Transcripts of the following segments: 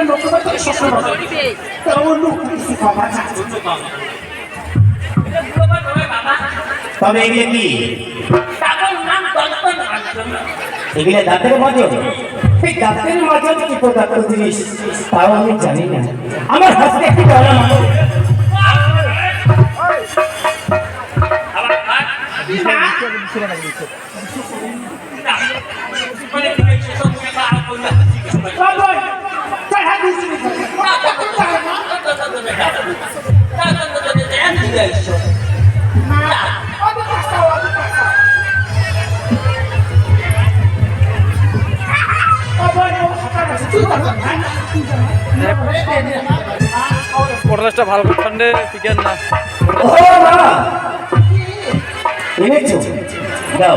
তো আপনার নতুন থেকে শ্বশুর বাড়ি তো অন্য কিছু না তবে এগুলো কি? এগুলো দাঁতের মজন এই দাঁতের মজন কি পদার্থ জিনিস? তাও আমি জানি না। আমার হস্তে একটি জল আমার পটলেসটা ভালো করে ঠান্ডে চিকেন না। ও মা এনেছো? দাও।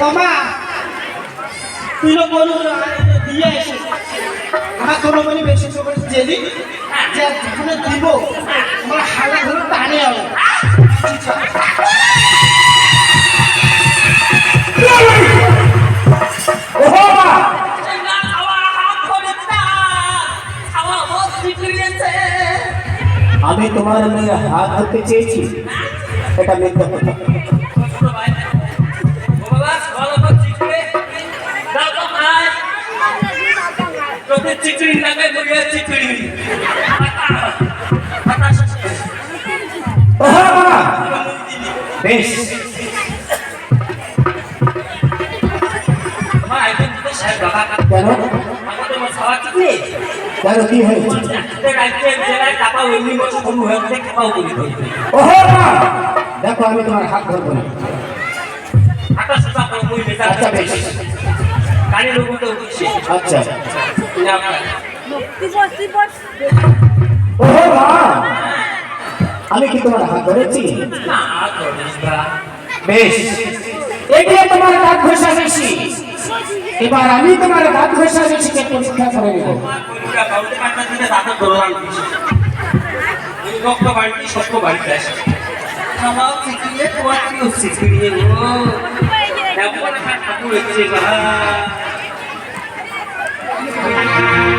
মামা তুই তো বলু দিয়ে এসে। আমার কোনো মনে বেশি করে যে যেখানে দিব আমার হালা ধরে টানে হবে আমি তোমার হাত ধরতে চেয়েছি, এটা মিথ্যা কথা। চিচড়ি লাগে বলিয়া চিচড়ি ওহো মা বেশ। কেন? কেন কি হয়েছে? ওহো দেখো আমি তোমার হাত ধরবো না। আচ্ছা বেশ। আচ্ছা। ওহো মা আমি কি তোমার হাত ধরেছি? বেশ। এগিয়ে তোমার দাঁত ঘষা বেশি এবার আমি তোমার দাঁত ঘষা বেশিকে পরীক্ষা করে নেব? সত্য বাড়িতে আসে। আমার তোমার কি হচ্ছে? চিকিয়ে গো এমন একটা ঠাকুর হচ্ছে বাবা Música